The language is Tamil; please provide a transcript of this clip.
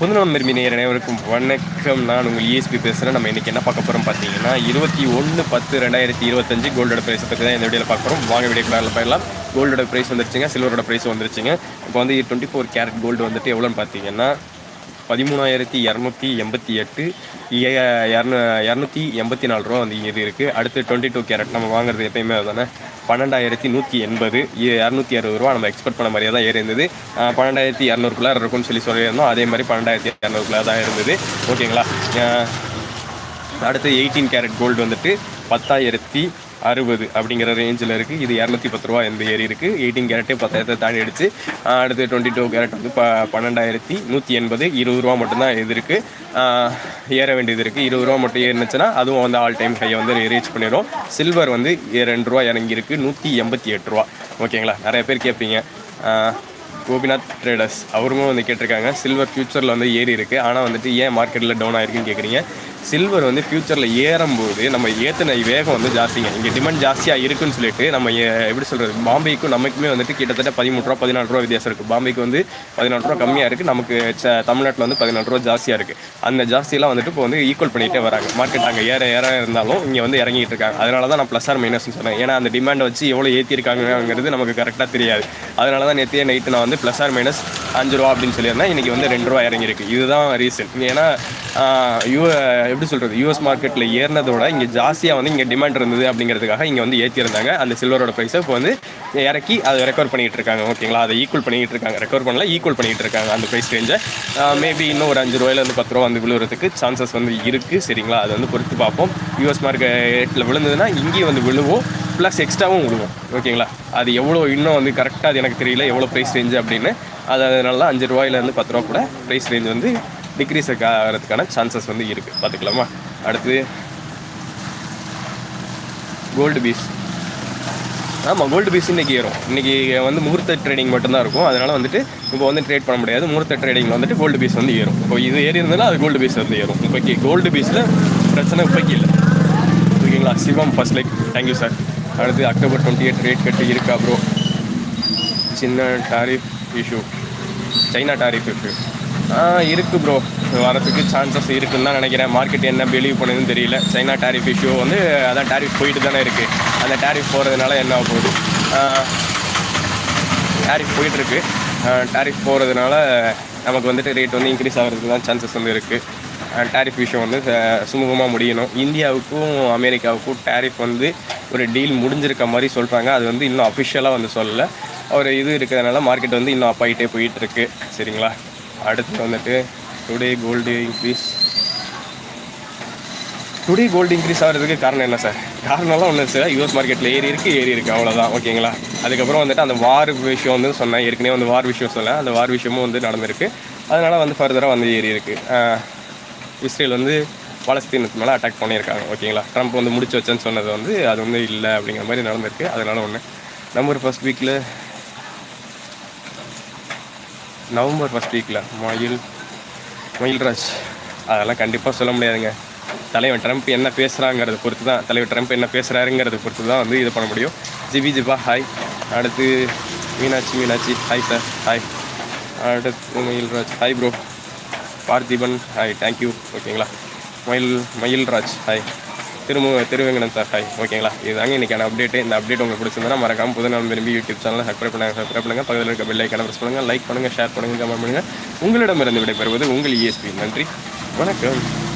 புதுநலம் விரும்பினர் அனைவருக்கும் வணக்கம். நான் உங்கள் இஎஸ்பி பேசுகிறேன் நம்ம இன்றைக்கி என்ன பார்க்க போகிறோம் பார்த்தீங்கன்னா இருபத்தி ஒன்று பத்து ரெண்டாயிரத்தி இருபத்தஞ்சு கோல்டோட ப்ரைஸை பற்றி தான் இந்த வீடியோவில் பார்க்க போகிறோம் வாங்க வீடியோ கலரில் போயிடலாம். கோல்டோட ப்ரைஸ் வந்துருச்சுங்க சில்வரோட ப்ரைஸ் வந்துருச்சுங்க. இப்போ வந்து டுவெண்ட்டி ஃபோர் கேரட் கோல்டு வந்துட்டு எவ்வளோன்னு பார்த்தீங்கன்னா பதிமூணாயிரத்தி இரநூத்தி எண்பத்தி எட்டு இரநூத்தி எண்பத்தி நாலு ரூபா வந்து இது இருக்குது அடுத்து டுவெண்ட்டி டூ கேரட் நம்ம வாங்குறது எப்பயுமே தானே பன்னெண்டாயிரத்தி நூற்றி எண்பது இரநூத்தி அறுபது ரூபா நம்ம எக்ஸ்பெக்ட் பண்ண மாதிரியே தான் ஏறி இருந்தது பன்னெண்டாயிரத்தி இரநூறுக்குள்ளே இருக்கும்னு சொல்லி சொல்லியிருந்தோம். அதே மாதிரி பன்னெண்டாயிரத்தி இரநூறுக்குள்ளே தான் இருந்தது. ஓகேங்களா? அடுத்து எயிட்டீன் கேரட் கோல்டு வந்துட்டு பத்தாயிரத்தி அறுபது அப்படிங்கிற ரேஞ்சில் இருக்குது இது இரநூத்தி பத்து ரூபா இந்த ஏரி இருக்குது எயிட்டீன் கேரட்டே பத்தாயிரத்தை தாண்டி அடிச்சு அடுத்து டுவெண்ட்டி டூ கேரட் வந்து ப பன்னெண்டாயிரத்தி நூற்றி எண்பது இருபது ரூபா மட்டும்தான் இது இருக்குது ஏற வேண்டியது இருக்குது இருபது ரூபா மட்டும் ஏறினுச்சுன்னா அதுவும் வந்து ஆல் டைம் ஹையை வந்து ரீச் பண்ணிடும் சில்வர் வந்து ரெண்டு ரூபா இறங்கியிருக்கு நூற்றி எண்பத்தி எட்டு ரூபா. ஓகேங்களா? நிறைய பேர் கேட்பீங்க கோபிநாத் ட்ரேடர்ஸ் அவருமே வந்து கேட்டிருக்காங்க சில்வர் ஃபியூச்சரில் வந்து ஏறி இருக்குது ஆனால் வந்துட்டு ஏன் மார்க்கெட்டில் டவுன் ஆயிருக்குன்னு கேட்குறீங்க சில்வர் வந்து ஃப்யூச்சரில் ஏறும்போது நம்ம ஏற்றின வேகம் வந்து ஜாஸ்திங்க. இங்கே டிமாண்ட் ஜாஸ்தியாக இருக்குன்னு சொல்லிட்டு நம்ம எப்படி சொல்கிறது பாம்பேக்கும் நமக்குமே வந்துட்டு கிட்டத்தட்ட பதிமூணு ரூபா பதினாலு ரூபா வித்தியாசம் இருக்குது பாம்பேக்கு வந்து பதினாலு ரூபா கம்மியாக இருக்குது நமக்கு ச- தமிழ்நாட்டில் வந்து பதினாலு ரூபா ஜாஸ்தியாக இருக்குது அந்த ஜாஸ்தியெல்லாம் வந்துட்டு இப்போ வந்து ஈக்குவல் பண்ணிகிட்டே வராங்க. மார்க்கெட் அங்கே ஏற ஏற இருந்தாலும் இங்கே வந்து இறங்கிட்டு இருக்காங்க. அதனால தான் நான் ப்ளஸ் ஆர் மைனஸ்னு சொன்னேன். ஏன்னா அந்த டிமாண்டை வச்சு எவ்வளோ ஏற்றிருக்காங்கிறது நமக்கு கரெக்டாக தெரியாது. அதனால தான் நேற்றே நைட்டு நான் வந்து ப்ளஸ் ஆர் மைனஸ் அஞ்சு ரூபா அப்படின்னு சொல்லியிருந்தேன். இன்றைக்கி வந்து ரெண்டு ரூபா இறங்கியிருக்கு. இதுதான் ரீசன் ஏன்னா யூ எப்படி சொல்கிறது யூஎஸ் மார்க்கெட்டில் ஏறினதோட இங்கே ஜாஸ்தியாக வந்து இங்கே டிமாண்ட் இருந்தது அப்படிங்கிறதுக்காக இங்கே வந்து ஏற்றிருந்தாங்க அந்த சில்வரோட ப்ரைஸை இப்போ வந்து இறக்கி அதை ரெக்கவர் பண்ணிகிட்டு இருக்காங்க. ஓகேங்களா அதை ஈக்குவல் பண்ணிகிட்டு இருக்காங்க. ரெக்கவர் பண்ணல ஈக்குவல் பண்ணிகிட்டு இருக்காங்க அந்த ப்ரைஸ் ரேஞ்சை மேபி இன்னும் ஒரு அஞ்சு ரூபாயிலேருந்து பத்து ரூபா வந்து விழுகிறதுக்கு சான்சஸ் வந்து இருக்குது சரிங்களா? அதை வந்து பொறுத்து பார்ப்போம். யூஎஸ் மார்க்கெட்டில் விழுந்ததுன்னா இங்கேயும் வந்து விழுவோம். ப்ளஸ் எக்ஸ்ட்ராவும் விழுவோம். ஓகேங்களா அது எவ்வளோ இன்னும் வந்து கரெக்டாக அது எனக்கு தெரியல எவ்வளோ ப்ரைஸ் ரேஞ்சு அப்படின்னு. அது அதனால அஞ்சு ரூபாயிலேருந்து பத்து ரூபா கூட ப்ரைஸ் ரேஞ்ச் வந்து டிக்ரீஸ் ஆகிறதுக்கான சான்சஸ் வந்து இருக்குது பார்த்துக்கலாமா? அடுத்து கோல்டு பீஸ் ஆமாம் கோல்டு பீஸ் இன்றைக்கி ஏறும். இன்றைக்கி வந்து முகூர்த்த ட்ரேடிங் மட்டும்தான் இருக்கும். அதனால் வந்துட்டு இப்போ வந்து ட்ரேட் பண்ண முடியாது. முகூர்த்த ட்ரேடிங்கில் வந்துட்டு கோல்டு பீஸ் வந்து ஏறும். இப்போ இது ஏறி இருந்ததுன்னா அது கோல்டு பீஸ் வந்து ஏறும். இப்போக்கி கோல்டு பீஸில் பிரச்சனை இப்போக்கி இல்லை. ஓகேங்களா? Sivam first like thank you sir அடுத்து October twenty eight rate cut இருக்கா ப்ரோ சின்ன tariff issue China tariff issue இருக்குது ப்ரோ வரத்துக்கு சான்சஸ் இருக்குன்னு தான் நினைக்கிறேன். மார்க்கெட் என்ன பிலீவ் பண்ணுதுன்னு தெரியல. சைனா டேரிஃப் இஷ்யூ வந்து அதான் டேரிஃப் போயிட்டு தானே இருக்குது அந்த டேரிஃப் போகிறதுனால என்ன ஆக போகுது? டேரிஃப் போயிட்டுருக்கு டாரிஃப் போகிறதுனால நமக்கு வந்துட்டு ரேட் வந்து இன்க்ரீஸ் ஆகிறதுக்கு தான் சான்சஸ் வந்து இருக்குது டேரிஃப் விஷயம் வந்து சுமூகமாக முடியணும். இந்தியாவுக்கும் அமெரிக்காவுக்கும் டேரிஃப் வந்து ஒரு டீல் முடிஞ்சிருக்க மாதிரி சொல்கிறாங்க அது வந்து இன்னும் அஃபிஷியலாக வந்து சொல்லலை. ஒரு இது இருக்கிறதுனால மார்க்கெட் வந்து இன்னும் அப்பாயிட்டே போயிட்டுருக்கு போயிட்டு சரிங்களா? அடுத்து வந்துட்டு today gold increase today gold increase ஆகிறதுக்கு காரணம் என்ன சார் காரணம்லாம் ஒன்றும் சார் யூஎஸ் மார்க்கெட்டில் ஏறி இருக்குது ஏறி இருக்குது அவ்வளோதான் ஓகேங்களா அதுக்கப்புறம் வந்துட்டு அந்த வார் விஷயம் வந்து சொன்னேன். ஏற்கனவே வந்து வார் விஷயம் சொன்னேன். அந்த வார் விஷயமும் வந்து நடந்திருக்கு. அதனால் வந்து ஃபர்தராக வந்து ஏறி இருக்குது இஸ்ரேல் வந்து பாலஸ்தீனத்து மேலே அட்டாக் பண்ணியிருக்காங்க. ஓகேங்களா ட்ரம்ப் வந்து முடிச்சு வச்சேன்னு சொன்னது வந்து அது வந்து இல்லை அப்படிங்கிற மாதிரி நடந்திருக்கு. அதனால் ஒன்று நவம்பர் ஃபர்ஸ்ட் வீக்கில் நவம்பர் ஃபஸ்ட் வீக்கில் மயில் மயில்ராஜ். அதெல்லாம் கண்டிப்பாக சொல்ல முடியாதுங்க. தலைவர் ட்ரம்ப் என்ன பேசுகிறாங்கிறத பொறுத்து தான் தலைவர் ட்ரம்ப் என்ன பேசுகிறாருங்கிறத பொறுத்து தான் வந்து இது பண்ண முடியும். ஜிபி ஜிபா ஹாய் அடுத்து Meenakshi Meenakshi hi sir hi அடுத்து Mayilraj hi bro Parthiban hi thank you ஓகேங்களா மயில் மயில்ராஜ் ஹாய் திருமு திருவேங்கடம் சார். ஹாய் ஓகேங்களா இதுதாங்க இன்றைக்கான அப்டேட் இந்த அப்டேட் உங்களுக்கு பிடிச்சிருந்தா மறக்காம புது நாள் விரும்பி யூடியூப் சேனலில் சப்ஸ்கிரைப் பண்ணுங்க சப்ஸ்கிரைப் பண்ணுங்கள் பக்கத்தில் இருக்க பெல் ஐக்கான ப்ரெஸ் பண்ணுங்கள் லைக் பண்ணுங்கள் ஷேர் பண்ணுங்கள் கமெண்ட் பண்ணுங்கள் உங்களிடமிருந்து விடைபெறுவது உங்கள் இஎஸ்பி நன்றி. வணக்கம்.